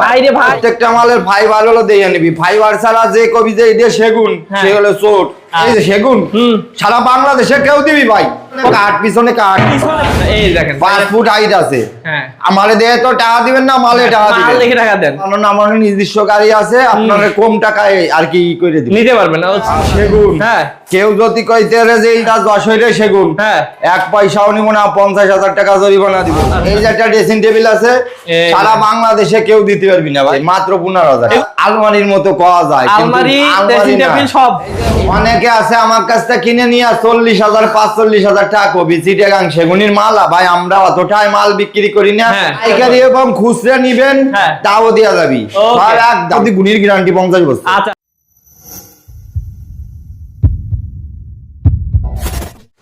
হয় ভাই। হলো দিয়ে নিবি। ফাইবার ছাড়া যে কবি যে সেগুন হ্যাঁ। সে হলো চোট সেগুন সারা বাংলাদেশে কেউ দিবি ভাই। কাঠ পিছনে কাঠ। এই দেখেন। পাঁচ ফুট হাইট আছে। হ্যাঁ। আমারে দিয়ে তো টাকা দিবেন না মালে টাকা দিবেন। দেখে টাকা দেন। কারণ আমার নিজস্ব গাড়ি আছে আপনার কম টাকায় আর কি করে দিবেন। নিতে পারবেন না সেগুন। হ্যাঁ। কেউ যদি কইতে রে যে এইটা দশ হইলে সেগুন। হ্যাঁ। এক পয়সাও নিব না পঞ্চাশ হাজার টাকা জরিমানা দিব এই যে একটা ড্রেসিং টেবিল আছে। সারা বাংলাদেশে কেউ দিতে পারবি না ভাই মাত্র পনেরো হাজার। আলমারির মতো কওয়া যায় আলমারি আলমারি ড্রেসিং টেবিল সব। অনেকে আছে আমার কাছ থেকে কিনে নিয়ে চল্লিশ হাজার পাঁচচল্লিশ হাজার টাকা কবি চিটাগাং সেগুনির মাল ভাই আমরা অতটাই মাল বিক্রি করি না হ্যাঁ। পাইকারি এবং খুচরা নিবেন হ্যাঁ। তাও দেওয়া যাবি. আর একদম গুণির গ্যারান্টি পঞ্চাশ বছর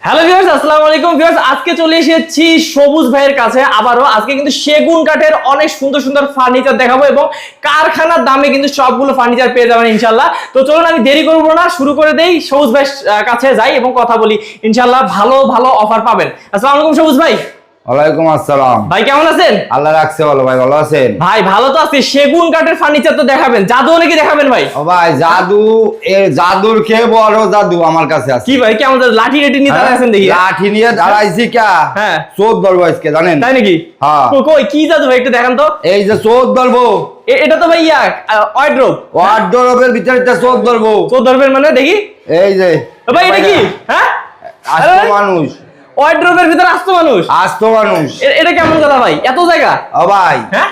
হ্যালো ভিউয়ার্স আসসালামু আলাইকুম ভিউয়ার্স আজকে চলে এসেছি সবুজ ভাইয়ের কাছে। আবারও আজকে কিন্তু সেগুন কাঠের অনেক সুন্দর সুন্দর ফার্নিচার দেখাবো এবং কারখানার দামে কিন্তু সবগুলো ফার্নিচার পেয়ে যাবেন ইনশাল্লাহ তো চলুন আমি দেরি করব না, শুরু করে দেই। সবুজ ভাইয়ের কাছে যাই এবং কথা বলি। ইনশাল্লাহ ভালো ভালো অফার পাবেন। আসসালামু আলাইকুম সবুজ ভাই। ওয়ালাইকুম আসসালাম। ভাই কেমন আছেন? আল্লাহ রাখছে বলো ভাই ভালো আছেন? ভাই ভালো তো আছি। সেগুন কাঠের ফার্নিচার তো দেখাবেন। জাদু নাকি দেখাবেন ভাই? ও ভাই জাদু জাদুর খেয়ে বড় জাদু আমার কাছে আছে। কি ভাই কেমন লাঠি রেটি নিয়ে দাঁড়ায় আছেন দেখি। লাঠি নিয়ে দাঁড়াইছি কা? হ্যাঁ। চোদ আজকে জানেন? তাই নাকি? হ্যাঁ। কই কি জাদু ভাই একটু দেখান তো। এই যে চোদ এটা তো ভাই ইয়া ওয়াইড্রোপ ওয়ার্ডরোবের ভিতরে চোদ ধরবো। ধরবেন মানে দেখি। এই যে। এ ভাই এটা কি? হ্যাঁ? মানুষ। ওয়াইড্রোপের ভিতরে আসতো মানুষ? আসতো মানুষ। এটা কেমন কথা ভাই? এত জায়গা? ও ভাই হ্যাঁ?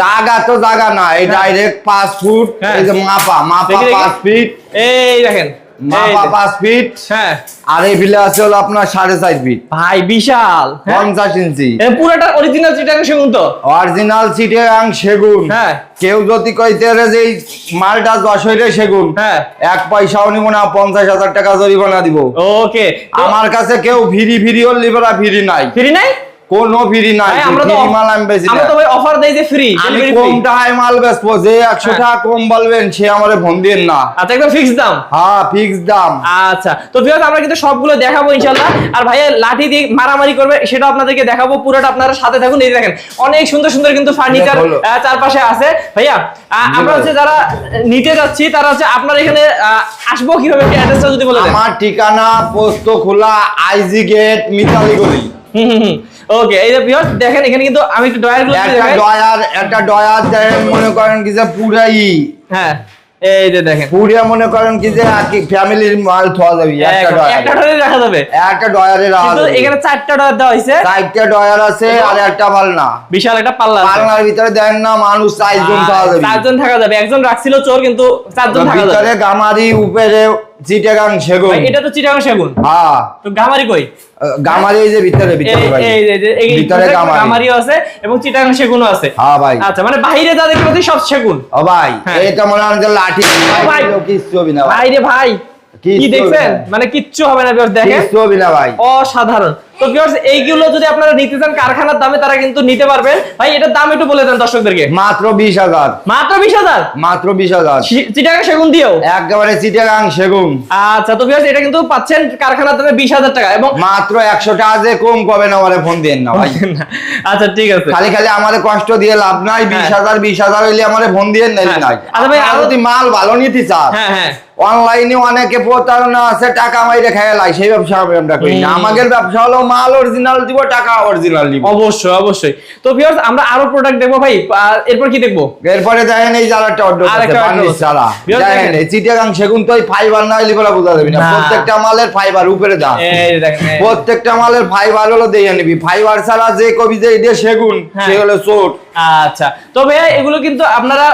জাগা তো জাগা না এই ডাইরেক্ট পাঁচ ফুট হ্যাঁ। এই যে মাপা মাপা। পাঁচ ফিট এই দেখেন মাপা যে। পাঁচ ফিট হ্যাঁ। আর এই বিলে আছে হলো আপনার সাড়ে চার ফিট ভাই বিশাল। হ্যাঁ? পঞ্চাশ ইঞ্চি। পুরোটা অরিজিনাল চিটাং সেগুন তো অরিজিনাল চিটেগাং সেগুন। হ্যাঁ। কেউ যদি কইতে যে মালটা দশ হইলে সেগুন হ্যাঁ। এক পয়সাও নিব না পঞ্চাশ হাজার টাকা জরিমানা দিব। ওকে আমার কাছে কেউ ফিরি ফিরি হল লিবারা ফিরি নাই। ফ্রি নাই? কোনো ফিরি নাই আমরা তো ফ্রি মাল আমি বেশি আমরা তো ভাই অফার দেই যে ফ্রি আমি কম টাকায় মাল বেচবো? যে একশো হ্যাঁ। টাকা কম বলবেন সে আমারে ফোন দিন না। আচ্ছা একদম ফিক্স দাম? হ্যাঁ ফিক্স দাম। আচ্ছা তো ভিউয়ার্স আমরা কিন্তু সবগুলো দেখাবো ইনশাআল্লাহ। আর ভাইয়া লাঠি দিয়ে মারামারি করবে সেটা আপনাদেরকে দেখাবো পুরোটা আপনারা সাথে থাকুন। এই দেখেন অনেক সুন্দর সুন্দর কিন্তু ফার্নিচার। চারপাশে আছে। ভাইয়া আমরা হচ্ছে যারা নিতে যাচ্ছি তারা হচ্ছে আপনার এখানে আসব কীভাবে? অ্যাড্রেসটা যদি বলে দেন। আমার ঠিকানা পোস্ত খোলা আইজি গেট মিতালি গলি। ওকে এই যে ভিউয়ার্স দেখেন এখানে কিন্তু আমি একটু ডয়ারগুলো একটা ডয়ার একটা ডয়ার মনে করেন কি যে পুরাই। হ্যাঁ এই যে দেখেন। পুরিয়া মনে করেন কি যে ফ্যামিলির মাল থোয়া যাবে একটা ডয়ার একটা ডয়ারে রাখা যাবে। একটা ডয়ারে রাখা কিন্তু। এখানে চারটা ডয়ার দেওয়া হয়েছে। চারটা ডয়ার আছে আর একটা পালনা বিশাল একটা পাল্লা আছে। পালনার ভিতরে দেন না মানুষ চারজন খাওয়া যাবে। চারজন থাকা যাবে। একজন রাখছিল চোর কিন্তু চারজন থাকা যাবে। ভিতরে গামারি উপরে চিটাগাং সেগুন। এটা তো চিটাগাং সেগুন। হ্যাঁ। তো গামারি কই? গামারি এই যে ভিতরে ভিতরে ভাই। এই এই ভিতরে গামারি। গামারিও আছে এবং চিটাগাং সেগুনও আছে। হ্যাঁ ভাই। আচ্ছা মানে বাইরে যা দেখতে সব সেগুন। ও ভাই হ্যাঁ। এটা মনে হয় লাঠি। ভাই। হবি না ভাই। রে ভাই কি দেখছেন? মানে কিচ্ছু হবে না দেখেন। কিচ্ছু হবে না ভাই। অসাধারণ। তো ভিউয়ার্স এইগুলো যদি আপনারা নিতে চান কারখানার দামে তারা কিন্তু নিতে পারবেন ভাই এটার দাম একটু বলে দেন দর্শকদেরকে। মাত্র বিশ হাজার। মাত্র বিশ হাজার? মাত্র বিশ হাজার। চিটাগাং সেগুন একেবারে চিটাগাং সেগুন। আচ্ছা তো ভিউয়ার্স এটা কিন্তু পাচ্ছেন কারখানার দামে বিশ হাজার টাকা এবং মাত্র একশো টাকা যে কম কবে না আমারে ফোন দেন না ভাই। আচ্ছা ঠিক আছে। খালি খালি আমাদের কষ্ট দিয়ে লাভ নাই বিশ হ্যাঁ। হাজার বিশ হাজার হইলে আমারে ফোন দিয়ে নাই হ্যাঁ। আচ্ছা ভাই, আর যদি মাল ভালো নিতে চান হ্যাঁ হ্যাঁ। অনলাইনে অনেকে প্রতারণা আছে টাকা মাইরে খেয়ালাই সেই ব্যবসা আমরা করি না। আমাদের ব্যবসা হলো মাল অরিজিনাল দিব টাকা অরিজিনাল দিব অবশ্যই অবশ্যই। তো ভিউয়ার্স আমরা আরও প্রোডাক্ট দেখব ভাই। এরপর কি দেখব? এরপরে দেখেন এই জালাটা অর্ডার করতে। চালা বিরাট দেখেন। এই চিটাগাং সেগুন তো ফাইবার না হইলে বলা বোঝা যাবে না। প্রত্যেকটা মালের ফাইবার উপরে দাম এই দেখেন প্রত্যেকটা মালের ফাইবার হলো দিয়ে নিবি। ফাইবার ছাড়া যে কবি যে এটা সেগুন হ্যাঁ। সে হলো চোট আচ্ছা তো ভাইয়া এগুলো কিন্তু আপনারা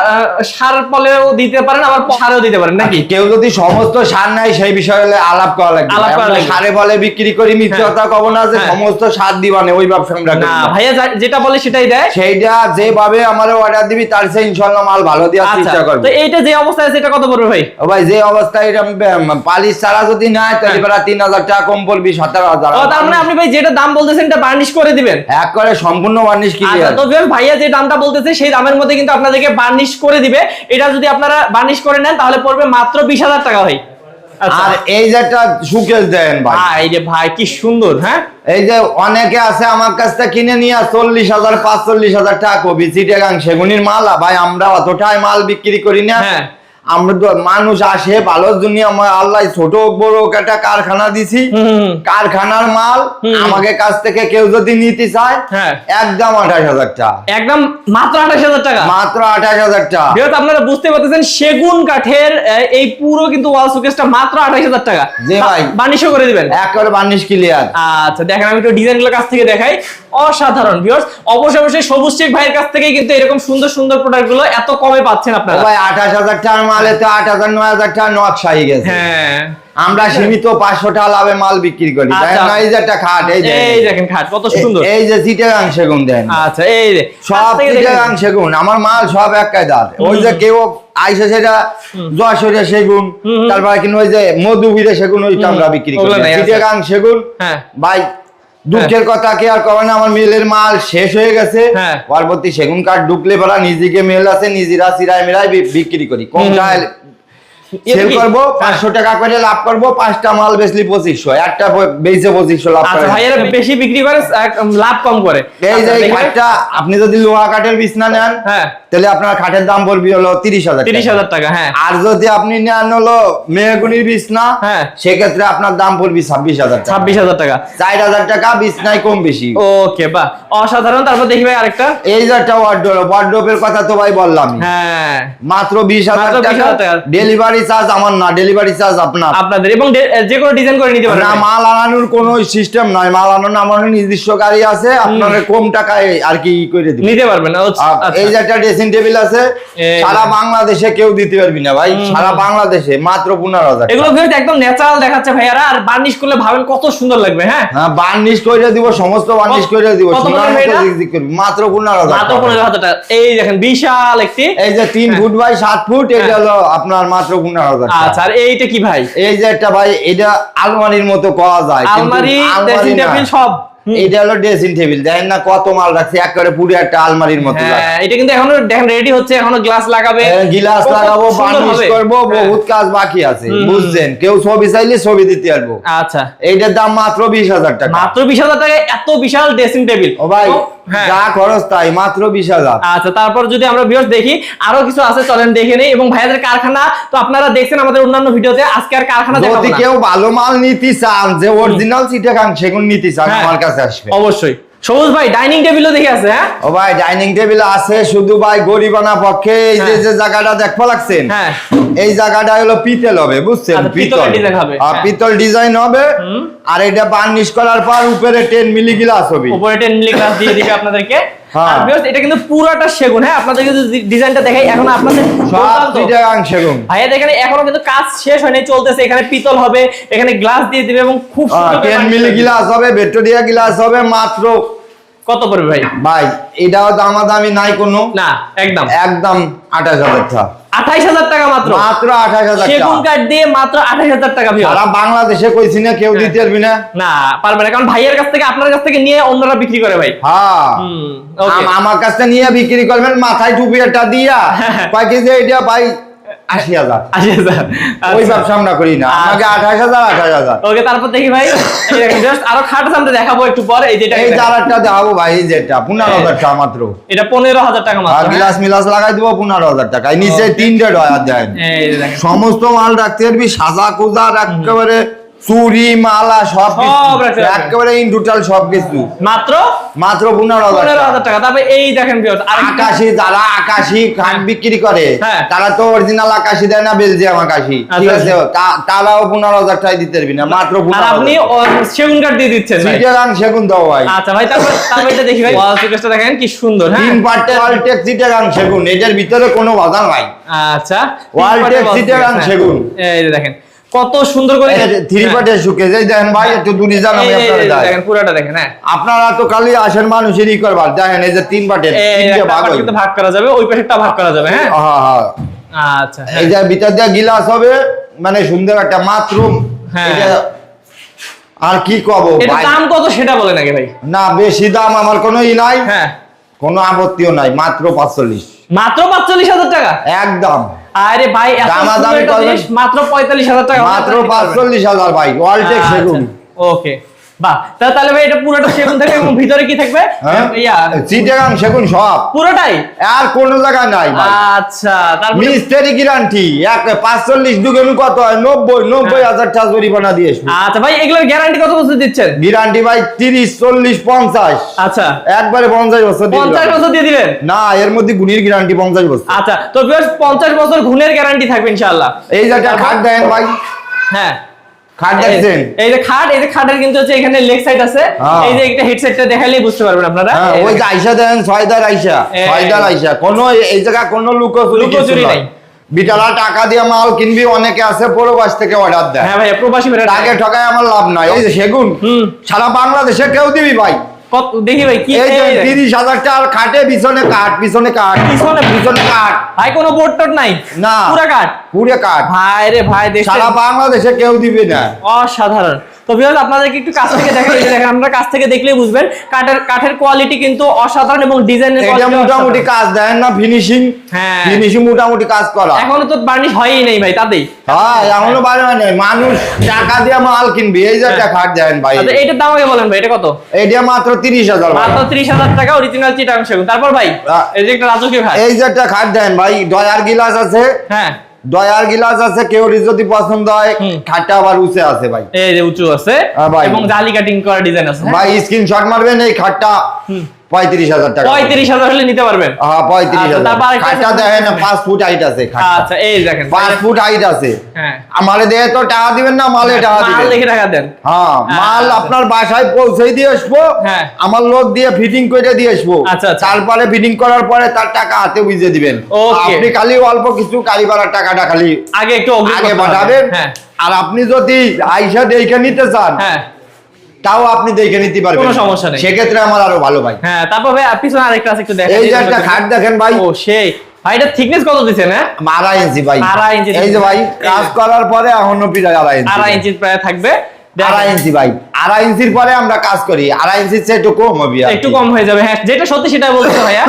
সার পলেও দিতে পারেন আবার সারেও দিতে পারেন নাকি কেউ যদি সমস্ত সার নাই সেই বিষয়ে আলাপ করা লাগবে আলাপ করা লাগবে। সারে বলে বিক্রি করি মিথ্যে হ্যাঁ। কথা কব না যে হ্যাঁ। সমস্ত সার দিবানে ওই ব্যবসা আমরা না না। ভাইয়া যেটা বলে সেটাই দেয় সেইটা যেভাবে আমার অর্ডার দিবি তার সে ইনশাল্লাহ মাল ভালো দেওয়ার আচ্ছা চেষ্টা করব তো এইটা যে অবস্থায় আছে এটা কত পড়বে ভাই ও ভাই যে অবস্থায় এটা পালিশ ছাড়া যদি নাই তাহলে হ্যাঁ। বেড়া তিন হাজার টাকা কম পড়বি সতেরো হাজার ও তার মানে আপনি ভাই যেটা দাম বলতেছেন এটা বার্নিশ করে দিবেন এক করে সম্পূর্ণ বার্নিশ কি ক্লিয়ার তো ভাইয়া দামটা বলতেছে সেই দামের মধ্যে কিন্তু আপনাদেরকে বার্নিশ করে দিবে। এটা যদি আপনারা বার্নিশ করে নেন তাহলে পড়বে মাত্র বিশ হাজার টাকা ভাই। আচ্ছা। আর এই যে একটা সুকেস দেন ভাই। এই যে ভাই কি সুন্দর হ্যাঁ? এই যে অনেকে আছে আমার কাছ থেকে কিনে নিয়ে চল্লিশ হাজার পাঁচচল্লিশ হাজার টাকা কবি চিটাগাং সেগুনির মালা ভাই আমরা অতটাই মাল বিক্রি করি না। হ্যাঁ। আমরা তো মানুষ আসে ভালোর জন্য আমার আল্লাহ ছোট বড় একটা কারখানা দিছি। কারখানার মাল আমাকে কাছ থেকে কেউ যদি নিতে চায় হ্যাঁ। একদম আঠাশ হাজার টাকা। একদম মাত্র আঠাশ হাজার টাকা? মাত্র আঠাশ হাজার টাকা। আপনারা বুঝতে পারতেছেন সেগুন কাঠের এই পুরো কিন্তু ওয়াল শোকেসটা মাত্র আঠাশ হাজার টাকা। যে ভাই। বানিশও করে দিবেন? একেবারে বার্নিশ ক্লিয়ার আচ্ছা দেখেন আমি একটু ডিজাইনগুলোর কাছ থেকে দেখাই। অসাধারণ ভিউয়ার্স অবশ্যই অবশ্যই সবুজ শেখ ভাইয়ের কাছ থেকে কিন্তু এরকম সুন্দর সুন্দর প্রোডাক্টগুলো এত কমে পাচ্ছেন আপনারা। ভাই আঠাশ হাজার টাকার মালে তো আট হাজার নয় হাজার টাকা নকশা হয়ে গেছে। হ্যাঁ। আমরা সীমিত পাঁচশো টাকা লাভে মাল বিক্রি করি। তাই আচ্ছা। এই যে একটা খাট এই যে। এই দেখেন খাট কত সুন্দর। এই যে চিটাগাং সেগুন দেন। আচ্ছা এই সব দেখেন। চিটাগাং সেগুন আমার মাল সব এক কায়দার ওই যে কেউ আইসে সেটা যশোরে সেগুন। তারপরে কিন্তু ওই যে মধুবীরে সেগুন ওইটা আমরা বিক্রি করি। নাই, আচ্ছা। চিটাগাং সেগুন হ্যাঁ। ভাই দুঃখের কথা কি আর কবে না আমার মেলের মাল শেষ হয়ে গেছে। হ্যাঁ। পরবর্তী সেগুন কাঠ ঢুকলে পরা নিজেকে মেল আছে নিজেরা সিরায় মেলায় বিক্রি করি। এটা সেল কি? করব হ্যাঁ। পাঁচশো টাকা করে লাভ করব পাঁচটা মাল বেচলি পঁচিশশো একটা বেচে পঁচিশশো লাভ আচ্ছা বেশি বিক্রি করে লাভ কম করে। এই যে আচ্ছা, খাটটা আপনি যদি লোহা কাঠের বিছনা নেন হ্যাঁ। তাহলে আপনার খাটের দাম পড়বে হলো তিরিশ হাজার তিরিশ টাকা। হাজার টাকা হ্যাঁ। আর যদি আপনি নেন হলো মেহগুনির বিছনা হ্যাঁ। সেক্ষেত্রে আপনার দাম পড়বে ছাব্বিশ হাজার টাকা। ছাব্বিশ হাজার টাকা। চার হাজার টাকা বিছনায় কম বেশি। ওকে বা অসাধারণ তারপর দেখি ভাই আরেকটা। এই যে একটা ওয়ার্ডরোব ওয়ার্ডরোবের কথা তো ভাই বললাম হ্যাঁ। মাত্র বিশ হাজার মাত্র 20,000 টাকা টাকা। ডেলিভারি চার্জ আমার না ডেলিভারি চার্জ আপনার আপনাদের এবং যে কোনো ডিজাইন করে নিতে পারেন না মাল আনানোর কোনো সিস্টেম নাই মাল আনানোর আমার নিজস্ব গাড়ি আছে আপনার কম টাকায় আর কি করে দিবে নিতে পারবেন আচ্ছা। এই যে একটা ড্রেসিং টেবিল আছে সারা বাংলাদেশে কেউ দিতে পারবি না ভাই সারা বাংলাদেশে মাত্র পনেরো হাজার এগুলো ভিউয়ার্স একদম ন্যাচারাল দেখাচ্ছে ভাইয়ারা আর বার্নিশ করলে ভাবেন কত সুন্দর লাগবে হ্যাঁ হ্যাঁ বার্নিশ করে দিব সমস্ত বার্নিশ করে দিব? জিগজিগ করবি মাত্র পনেরো হাজার মাত্র টাকা। পনেরো হাজার টাকা এই দেখেন বিশাল একটি এই যে তিন হ্যাঁ। ফুট বাই সাত ফুট এটা হ্যাঁ। হলো আপনার মাত্র। আচ্ছা আর এইটা কি ভাই? এই যে একটা ভাই এটা আলমারির মতো পাওয়া যায় আলমারি আলমারি ড্রেসিং টেবিল সব। এটা হলো ড্রেসিং টেবিল দেখেন না কত মাল রাখছে একেবারে পুরো একটা আলমারির মতো হ্যাঁ এটা কিন্তু এখনও দেখেন রেডি হচ্ছে এখনও গ্লাস লাগাবে। গিলাস কত লাগাবো বার্নিশ। করব হ্যাঁ। বহুত কাজ বাকি আছে বুঝছেন? কেউ ছবি চাইলে ছবি দিতে পারব। আচ্ছা। এইটার দাম মাত্র বিশ হাজার টাকা। মাত্র বিশ হাজার টাকায় এত বিশাল ড্রেসিং টেবিল ও ভাই হ্যাঁ যা খরচ তাই মাত্র বিশ হাজার। আচ্ছা তারপর যদি আমরা ভিউয়ার্স দেখি আরও কিছু আছে চলেন দেখে নেই। এবং ভাইয়াদের কারখানা তো আপনারা দেখছেন আমাদের অন্যান্য ভিডিওতে আজকে আর কারখানা দেখাবো যদি কেউ ভালো মাল নিতে চান যে অরিজিনাল চিটাগাং সেগুন নিতে চান হ্যাঁ। আমার কাছে আসবে। অবশ্যই। সবুজ ভাই ডাইনিং টেবিলও দেখে আছে হ্যাঁ? ও ভাই ডাইনিং টেবিল আছে শুধু ভাই গরিবানা পক্ষে এই যে হ্যাঁ। যে জায়গাটা দেখবা লাগছেন? হ্যাঁ। এই জায়গাটা হলো পিতল হবে বুঝছেন? পিতল। পিতলের হবে, আর হ্যাঁ। পিতল ডিজাইন হবে আর এটা বার্নিশ করার পর উপরে টেন মিলি গ্লাস হবে। উপরে টেন মিলি গ্লাস দিয়ে দিবে আপনাদেরকে। হ্যাঁ। আর viewers, এটা কিন্তু পুরোটা সেগুন হ্যাঁ? আপনাদেরকে যদি ডিজাইনটা দেখাই এখন আপনাদের সব। সেগুন। ভাইয়া দেখেন এখনও কিন্তু কাজ শেষ হয়নি চলতেছে। এখানে পিতল হবে এখানে গ্লাস দিয়ে দিবে এবং খুব সুন্দর করে টেন বানিয়ে মিলি গ্লাস হবে ভেক্টোরিয়া গ্লাস হবে মাত্র কত পড়বে ভাই? ভাই এটাও দামাদামি নাই কোনো। না একদম। একদম আঠাশ হাজার টাকা। আঠাইশ হাজার টাকা মাত্র? মাত্র আঠাশ হাজার সেগুন কাঠ দিয়ে মাত্র আঠাইশ হাজার টাকা সারা বাংলাদেশে কইছি না কেউ দিতে পারবি না। না পারবে না কারণ ভাইয়ের কাছ থেকে আপনার কাছ থেকে নিয়ে অন্যরা বিক্রি করে ভাই। হ্যাঁ। আমার কাছ থেকে নিয়ে বিক্রি করবেন মাথায় টুপি একটা দিয়া। হ্যাঁ। কয় কেজি এটা ভাই আশি হাজার। আশি হাজার। ওই আচ্ছা। ব্যবসা আমরা করি না। আমাকে আঠাশ হাজার আঠাশ হাজার। ওকে তারপর দেখি ভাই। আরও খাট দেখাবো একটু পর। এই যেটা এই জারারটা দেখাবো ভাই যেটা পনেরো হাজার টাকা মাত্র। এটা পনেরো হাজার টাকা মাত্র হ্যাঁ? গ্লাস মিলাস লাগাই দিব পনেরো হাজার টাকা। নিচে তিনটে ডয়ার দেন। এই যে দেখেন। সমস্ত মাল রাখতে পারবি সাজা রাখতে একেবারে চুরি মালা সব। একেবারে ইন টোটাল সব কিছু। মাত্র? মাত্র পনেরো হাজার টাকা। তারপরে এই দেখেন আকাশি যারা আকাশি খাট বিক্রি করে হ্যাঁ। তারা তো অরিজিনাল আকাশি দেয় না বেলজিয়াম আকাশি। ঠিক আচ্ছা, আছে তারাও পনেরো হাজার টাকা দিতে পারবি না মাত্র আপনি সেগুন কাঠ দিয়ে দিচ্ছেন। চিটাগাং সেগুন দাও ভাই। আচ্ছা ভাই তারপর তারপর এটা দেখি ভাই। ওয়াল শোকেসটা দেখেন কি সুন্দর হ্যাঁ। তিন পার্টে ওয়ালটেক চিটাগাং সেগুন এটার ভিতরে কোনো বাধা নাই। আচ্ছা। ওয়ালটেক wall চিটাগাং সেগুন। হ্যাঁ। এই দেখেন। কত সুন্দর করে থ্রি হ্যাঁ। পার্টের সুকে যাই দেখেন ভাই একটু দূরে যান আমি এই- এই- আপনারা দেখেন পুরোটা দেখেন হ্যাঁ। আপনারা তো খালি আসেন মানুষেরই করবার দেখেন এই যে তিন পার্টের এই তিনটে ভাগ কিন্তু ভাগ করা যাবে ওই পাশেরটা ভাগ করা যাবে হ্যাঁ? হ্যাঁ হ্যাঁ আচ্ছা হ্যাঁ। এই যে ভিতর দিয়ে গিলাস হবে মানে সুন্দর একটা মাথরুম হ্যাঁ। আর কি কব ভাই? দাম কত সেটা বলেন আগে ভাই। না বেশি দাম আমার কোনো ই নাই। হ্যাঁ। কোনো আপত্তিও নাই মাত্র পাঁচচল্লিশ। মাত্র পাঁচচল্লিশ হাজার টাকা? একদম। আরে ভাই মাত্র পঁয়তাল্লিশ হাজার টাকা। মাত্র পাঁচচল্লিশ হাজার ভাই ওয়ার্ল্ড সেগুন। ওকে বাহ তাহলে ভাই এটা পুরোটা সেগুন থাকবে এবং ভিতরে কি থাকবে? হ্যাঁ? চিটাগাং সেগুন সব। পুরোটাই? আর কোন জায়গায় নাই আচ্ছা তারপরে মিস্ত্রি গ্যারান্টি। এক পাঁচচল্লিশ দুগুণ কত হয়? নব্বই নব্বই হাজার টাকা জরিমানা দিয়ে আচ্ছা ভাই এগুলোর গ্যারান্টি কত বছর দিচ্ছেন? গ্যারান্টি ভাই তিরিশ চল্লিশ পঞ্চাশ। আচ্ছা। একবারে পঞ্চাশ বছর পঞ্চাশ বছর দিয়ে দিবেন না এর মধ্যে গুণির গ্যারান্টি পঞ্চাশ বছর। আচ্ছা তো পঞ্চাশ বছর ঘুণের গ্যারান্টি থাকবে ইনশাআল্লাহ। এই একটা খাট দেন ভাই। হ্যাঁ। খাট দেখছেন? এই- যে খাট এই যে খাটের কিন্তু হচ্ছে এখানে লেগ সাইড আছে। হ্যাঁ। এই যে একটা হেডসেটটা দেখাইলেই বুঝতে পারবেন আপনারা। হ্যাঁ ওই যে আইসা দেন ছয়দার আইসা এই- ছয়দার আইসা কোনো এই জায়গা কোনো লুকোচুরি লুকোচুরি নাই। নাই। বিটালা টাকা দিয়ে মাল কিনবি অনেকে আছে প্রবাস থেকে অর্ডার দেয়। হ্যাঁ ভাই প্রবাসী ঠকায় আমার লাভ নাই। যে সেগুন সারা বাংলাদেশে কেউ দিবি ভাই? কত দেখি ভাই কি এই যে এই দেখেন। তিরিশ হাজার টাকার খাটে পিছনে কাঠ পিছনে কাঠ। পিছনে পিছনে কাঠ। ভাই কোনো বোর্ড টোট নাই? না। পুরা কাট পুরে কাঠ। ভাই রে ভাই দেখছেন? সারা বাংলাদেশে কেউ দিবে না। অসাধারণ। তো ভিউয়ার্স আপনাদেরকে একটু কাছ থেকে দেখাই এই দেখেন আপনারা কাছ থেকে দেখলেই বুঝবেন কাঠের কাঠের কোয়ালিটি কিন্তু অসাধারণ এবং ডিজাইনের এটা মোটামুটি কাজ দেন না ফিনিশিং হ্যাঁ। ফিনিশিং মোটামুটি কাজ করা। এখনও তো বার্নিশ হয়ই নেই ভাই তাতেই। হ্যাঁ এখনও বাইরে নেই। মানুষ টাকা দিয়ে মাল কিনবে এই যে একটা খাট দেন ভাই। আচ্ছা এইটার দাম আগে বলেন ভাই এটা কত? এটা মাত্র তিরিশ হাজার ভাই। মাত্র ত্রিশ হাজার টাকা অরিজিনাল চিটাং সেগুন। তারপর ভাই এই যে একটা রাজকীয় খাট। এই যে একটা খাট দেন ভাই ডয়ার গিলাস আছে। হ্যাঁ। ডয়ার গিলাস আছে কেউ যদি পছন্দ হয়। খাটটা আবার উঁচে আছে ভাই এই যে উঁচু আছে হ্যাঁ ভাই। এবং জালি কাটিং করা ডিজাইন আছে? ভাই স্ক্রিনশট মারবেন এই খাটটা। পঁয়ত্রিশ হাজার টাকা। পঁয়ত্রিশ হাজার হলে নিতে পারবেন। হ্যাঁ পঁয়ত্রিশ হাজার। খাটটা দেখেন পাঁচ ফুট হাইট আছে আচ্ছা এই দেখেন। পাঁচ ফুট হাইট আছে। আমারে তো টাকা দিবেন না মালে টাকা মাল দিবেন। টাকা দেন। হ্যাঁ মাল। আপনার বাসায় পৌঁছে দিয়ে আসব। হ্যাঁ। আমার লোক দিয়ে ফিটিং করে দিয়ে আসব। আচ্ছা, আচ্ছা। তারপরে ফিটিং করার পরে তার টাকা হাতে বুঝিয়ে দিবেন. আপনি খালি অল্প কিছু গাড়ি ভাড়ার টাকাটা খালি আগে একটু আগে পাঠাবেন হ্যাঁ। আর আপনি যদি আইসা দেখে নিতে চান হ্যাঁ। তাও আপনি দেখে নিতে পারবেন কোনো সমস্যা নেই। সেক্ষেত্রে আমার আরও ভালো ভাই। হ্যাঁ তারপর ভাই পিছনে আরেকটা আছে একটু দেখেন এই যে একটা খাট দেখেন ভাই। ও সেই। ভাই এটা থিকনেস কত দিছেন হ্যাঁ? আড়াই ইঞ্চি ভাই। আড়াই ইঞ্চি এই যে ভাই কাজ করার পরে এখনও প্রায় আড়াই ইঞ্চি। আড়াই ইঞ্চি প্রায় থাকবে। আড়াই ইঞ্চি ভাই। আড়াই ইঞ্চির পরে আমরা কাজ করি। আড়াই ইঞ্চির চেয়ে একটু কম হবে একটু কম হয়ে যাবে হ্যাঁ যেটা সত্যি সেটা বলতে ভাইয়া।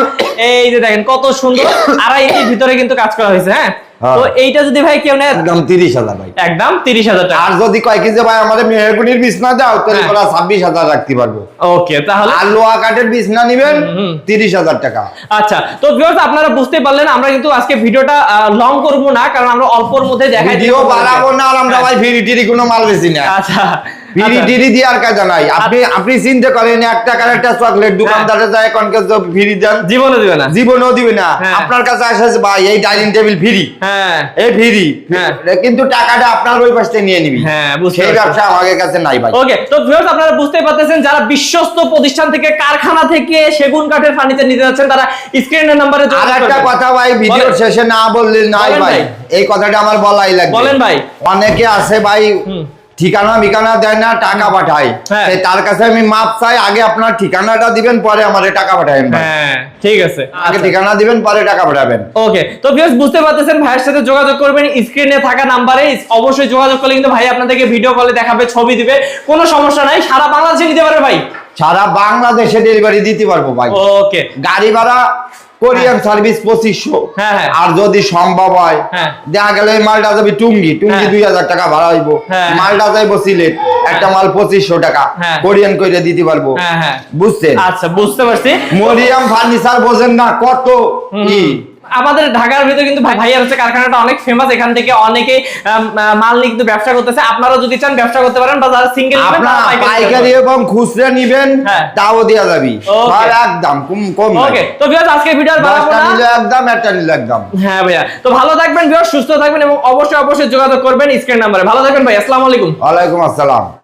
এই যে দেখেন কত সুন্দর। আড়াই ইঞ্চির ভিতরে কিন্তু কাজ করা হয়েছে হ্যাঁ হ্যাঁ। তো এইটা যদি ভাই কেউ নেয় একদম তিরিশ হাজার ভাই। একদম তিরিশ হাজার টাকা। আর যদি কয় কি যে ভাই আমাদের মেহেরগুনির বিছনা দাও তাহলে হ্যাঁ। ওরা ছাব্বিশ হাজার রাখতে পারব। ওকে তাহলে আর লোহা কাঠের বিছনা নিবেন হুম। তিরিশ হাজার টাকা। আচ্ছা তো ভিউয়ার্স আপনারা বুঝতে পারলেন আমরা কিন্তু আজকে ভিডিওটা লং করব না কারণ আমরা অল্পর মধ্যে দেখাই ভিডিও বাড়াবো না আর আমরা ভাই ফিরি টিরি কোনো মাল বেশি না। আচ্ছা ফিরি আচ্ছা। টিরি দিয়ে আর কাজা নাই। আপনি আপনি চিন্তা করেন এক টাকার একটা চকলেট দোকানদারে যায় কনকে ফ্রি দেন। জীবনে দিবে না। জীবনও দিবে না। হ্যাঁ। আপনার কাছে আসে ভাই এই ডাইনিং টেবিল ফ্রি হ্যাঁ। এই ফ্রি হ্যাঁ। কিন্তু টাকাটা আপনার ওই পাশে নিয়ে নিবি। হ্যাঁ, সেই ব্যবসা আমাদের কাছে নাই ভাই। ওকে তো ভিউয়ার্স আপনারা বুঝতে পারতেছেন যারা বিশ্বস্ত প্রতিষ্ঠান থেকে কারখানা থেকে সেগুন কাঠের ফার্নিচার নিতে যাচ্ছেন তারা স্ক্রিনের নাম্বারে আর একটা কথা ভাই ভিডিওর শেষে না বললে নাই ভাই। এই কথাটা আমার বলাই লাগবে। বলেন ভাই। অনেকে আছে ভাই। ঠিকানা মিকানা দেয় না টাকা পাঠায়। হ্যাঁ। তার কাছে আমি মাপ চাই আগে আপনার ঠিকানাটা দিবেন পরে আমারে টাকা পাঠাবেন হ্যাঁ ঠিক আছে। আগে ঠিকানা দিবেন পরে টাকা পাঠাবেন। ওকে তো ভিউয়ার্স বুঝতে পারতেছেন ভাইয়ের সাথে যোগাযোগ করবেন স্ক্রিনে থাকা নাম্বারে অবশ্যই যোগাযোগ করলে কিন্তু ভাই আপনাদেরকে ভিডিও কলে দেখাবে ছবি দিবে কোনো সমস্যা নাই সারা বাংলাদেশে নিতে পারবে ভাই। সারা বাংলাদেশে ডেলিভারি দিতে পারব ভাই। ওকে গাড়ি ভাড়া কোরিয়ান সার্ভিস পঁচিশশো। হ্যাঁ, হ্যাঁ। আর যদি সম্ভব হয় হ্যাঁ। দেখা গেল মালটা যাবি টুঙ্গি। টুঙ্গি হ্যাঁ। দুই হাজার টাকা ভাড়া হইব। হ্যাঁ। মালটা যাইবো সিলেট। একটা মাল পঁচিশশো টাকা। হ্যাঁ। কোরিয়ান কইরা দিতে পারব। হ্যাঁ হ্যাঁ। বুঝছেন? আচ্ছা বুঝতে পারছি। মরিয়াম ফার্নিচার বোঝেন না কত ই আমাদের ঢাকার ভিতরে কিন্তু ভাইয়ার হচ্ছে কারখানাটা অনেক ফেমাস এখান থেকে অনেকে মাল নিয়ে কিন্তু ব্যবসা করতেছে। আপনারাও যদি চান ব্যবসা করতে পারেন বা যারা সিঙ্গেল আপনার পাইকারি এবং খুচরা নিবেন হ্যাঁ। তাও দেওয়া যাবি. আর একদম কম কম ওকে তো ভিউয়ার্স আজকে ভিডিও আর বাড়াবো না। নিলে একদম একটা নিলে একদম। হ্যাঁ ভাইয়া। তো ভালো থাকবেন ভিউয়ার্স সুস্থ থাকবেন এবং অবশ্যই অবশ্যই যোগাযোগ করবেন স্ক্রিন নাম্বারে। ভালো থাকবেন ভাই আসসালামু আলাইকুম। ওয়ালাইকুম আসসালাম।